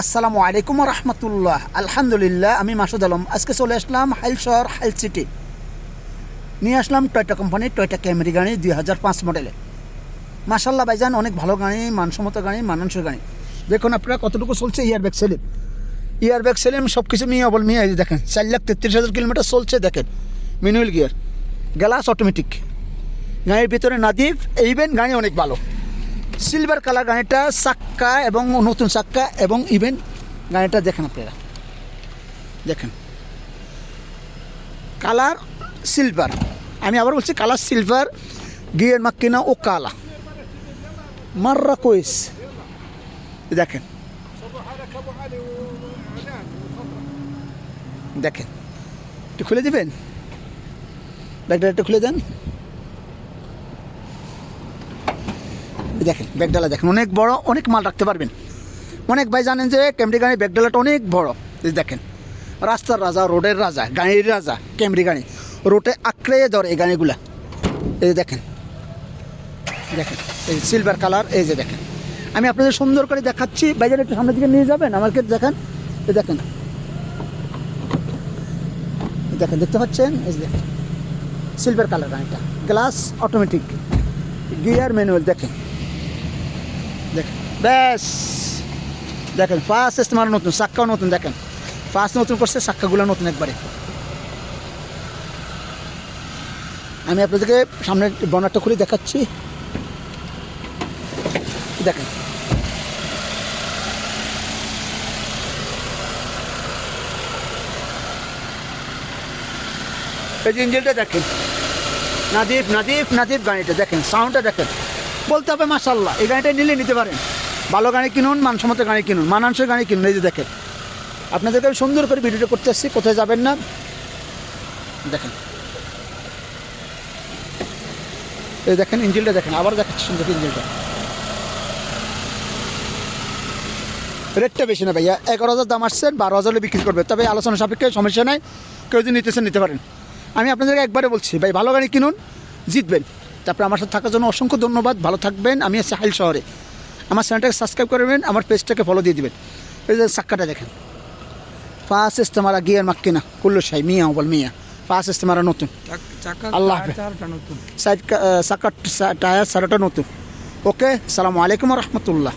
আসসালামু আলাইকুম রহমতুল্লাহ। আলহামদুলিল্লাহ, আমি মাসুদ আলম। আজকে চলে আসলাম হাইল শহর, হাইল সিটি। নিয়ে আসলাম টয়টা কোম্পানি, টয়টা ক্যামেরি গাড়ি, দুই হাজার পাঁচ মডেলে। মাসাল্লাহ ভাইজান, অনেক ভালো গাড়ি, মানসম্মত গাড়ি, মানানসই গাড়ি। দেখুন আপনারা কতটুকু চলছে ইয়ার ব্যাগ সেলিম। ইয়ার ব্যাগ সেলিম সব কিছু নিয়ে অবল নিয়ে দেখেন, চার লাখ তেত্রিশ হাজার কিলোমিটার চলছে, দেখেন। Manual gear, glass automatic. গাড়ির ভিতরে নাদিফ ইভেন গাড়ি অনেক ভালো। সিলভার কালার গাড়িটা চাক্কা এবং নতুন চাক্কা এবং ইভেন গাড়িটা দেখেন আপনারা। দেখেন। কালার সিলভার আমি আবার বলছি কালার সিলভার গিয়ার মাক্কিনা ও কালা। মাররা কইস। দেখেন। দেখেন। একটু খুলে দিবেন? ব্যাগটা একটু খুলে দেন এই দেখেন, ব্যাগডালা দেখেন, অনেক বড়, অনেক মাল রাখতে পারবেন। অনেক ভাই জানেন যে ক্যামরি গাড়ি ব্যাগডালাটা অনেক বড়। দেখেন, রাস্তার রাজা, রোডের রাজা, গাড়ির রাজা ক্যামরি গাড়ি রোডে আঁকড়ে ধরে এই গাড়িগুলা। এই যে দেখেন দেখেন, এই সিলভার কালার এই যে দেখেন। আমি আপনাদের সুন্দর করে দেখাচ্ছি বাইজার একটু সামনের দিকে নিয়ে যাবেন, আমাকে দেখেন। এই দেখেন দেখেন, দেখতে পাচ্ছেন? এই যে দেখেন সিলভার কালার গাড়িটা। গ্লাস অটোমেটিক গিয়ার ম্যানুয়াল দেখেন। দেখেন। ব্যাস। দেখেন ফার্স্ট ইস্তেমার নতুন চাক্কাও নতুন, দেখেন। ফার্স্ট নতুন করছে চাক্কাগুলো নতুন একবারে। আমি আপনাদেরকে সামনে বনারটা খুলে দেখাচ্ছি। দেখেন। এই ইঞ্জিনটা দেখেন। নাদিফ নাদিফ নাদিফ গাড়িটা, দেখেন সাউন্ডটা দেখেন। বলতে হবে মাসাল্লাহ এই গাড়িটা নিলে নিতে পারেন। ভালো গাড়ি কিনুন, মানসম্মত গাড়ি কিনুন, মানানসই গাড়ি কিনুন, এই যে দেখেন। আপনাদেরকে আমি সুন্দর করে ভিডিওটা করতে আসছি কোথায় যাবেন না? দেখেন। এই দেখেন ইঞ্জিনটা দেখেন, আবার দেখাচ্ছি সুন্দর ইঞ্জিনটা রেটটা বেশি না ভাইয়া, এগারো হাজার দাম আসছেন বারো হাজারে বিক্রি করবে। তবে আলোচনা সাপেক্ষে সমস্যা নাই, কেউ যদি নিতেছেন নিতে পারেন। আমি আপনাদেরকে একবারে বলছি, ভাই, ভালো গাড়ি কিনুন, জিতবেন। তারপরে আমার সাথে থাকার জন্য অসংখ্য ধন্যবাদ। ভালো থাকবেন। আমি আছি হাইল শহরে। আমার চ্যানেলটাকে সাবস্ক্রাইব করবেন আমার পেজটাকে ফলো দিয়ে দেবেন। এই যে চাক্কাটা দেখেন। ফার্স্ট ইস্তেমারা গিয়ার মাক্কিনা কুল্লু সাই মিয়া বল মিয়া। ফার্স্ট ইস্তেমারা নতুন। আল্লাহ সাইড চাকার টায়ার সারাটা নতুন। ওকে সালামু আলাইকুম রহমতুল্লাহ।